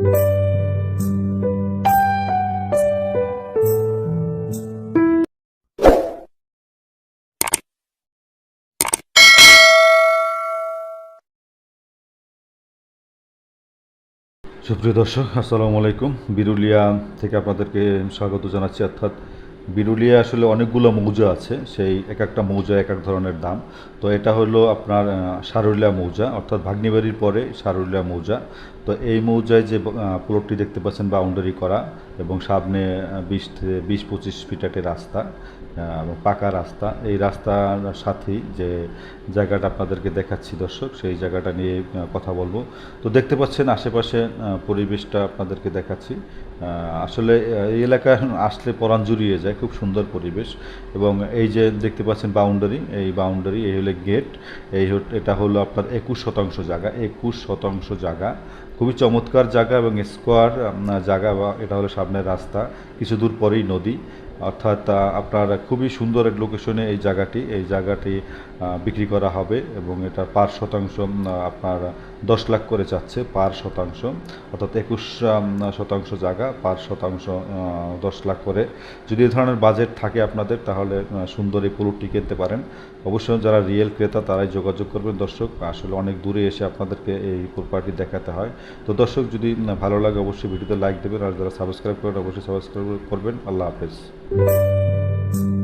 সুপ্রিয় দর্শক আসসালামু আলাইকুম। বিরুলিয়া থেকে আপনাদেরকে স্বাগত জানাচ্ছি অর্থাৎ বিরুলিয়া আসলে অনেকগুলো মৌজা আছে, সেই এক একটা মৌজা এক এক ধরনের দাম। তো এটা হলো আপনার সারুলিয়া মৌজা, অর্থাৎ ভাগ্নিবাড়ির পরে সারুলিয়া মৌজা। তো এই মৌজায় যে প্লটটি দেখতে পাচ্ছেন, বাউন্ডারি করা এবং সামনে বিশ থেকে বিশ পঁচিশ ফিট রাস্তা। এবং পাকা রাস্তা। এই রাস্তার সাথেই যে জায়গাটা আপনাদেরকে দেখাচ্ছি দর্শক, সেই জায়গাটা নিয়ে কথা বলব। তো দেখতে পাচ্ছেন আশেপাশে পরিবেশটা আপনাদেরকে দেখাচ্ছি। আসলে এই এলাকায় আসলে পরাণ জুড়িয়ে যায়, খুব সুন্দর পরিবেশ। এবং এই যে দেখতে পাচ্ছেন বাউন্ডারি, এই বাউন্ডারি, এই হলো গেট। এই এটা হলো আপনার একুশ শতাংশ জায়গা। একুশ শতাংশ জায়গা। খুবই চমৎকার জায়গা এবং স্কোয়ার জায়গা বা এটা হলো সামনের রাস্তা। কিছু দূর পরেই নদী। অর্থাৎ আপনার খুবই সুন্দর এক লোকেশনে এই জায়গাটি। এই জায়গাটি বিক্রি করা হবে এবং এটা পার শতাংশ আপনার দশ লাখ করে চাচ্ছে পার শতাংশ। অর্থাৎ একুশ শতাংশ জায়গা, পার শতাংশ দশ লাখ করে। যদি এ ধরনের বাজেট থাকে আপনাদের, তাহলে সুন্দর এই পুরোটি কিনতে পারেন। অবশ্যই যারা রিয়েল ক্রেতা, তারাই যোগাযোগ করবেন। দর্শক, আসলে অনেক দূরে এসে আপনাদেরকে এই প্রপার্টি দেখাতে হয়। তো দর্শক, যদি ভালো লাগে, অবশ্যই ভিডিওতে লাইক দেবেন। আর যারা সাবস্ক্রাইব করেন, অবশ্যই সাবস্ক্রাইব করবেন। আল্লাহ হাফেজ। 嗯。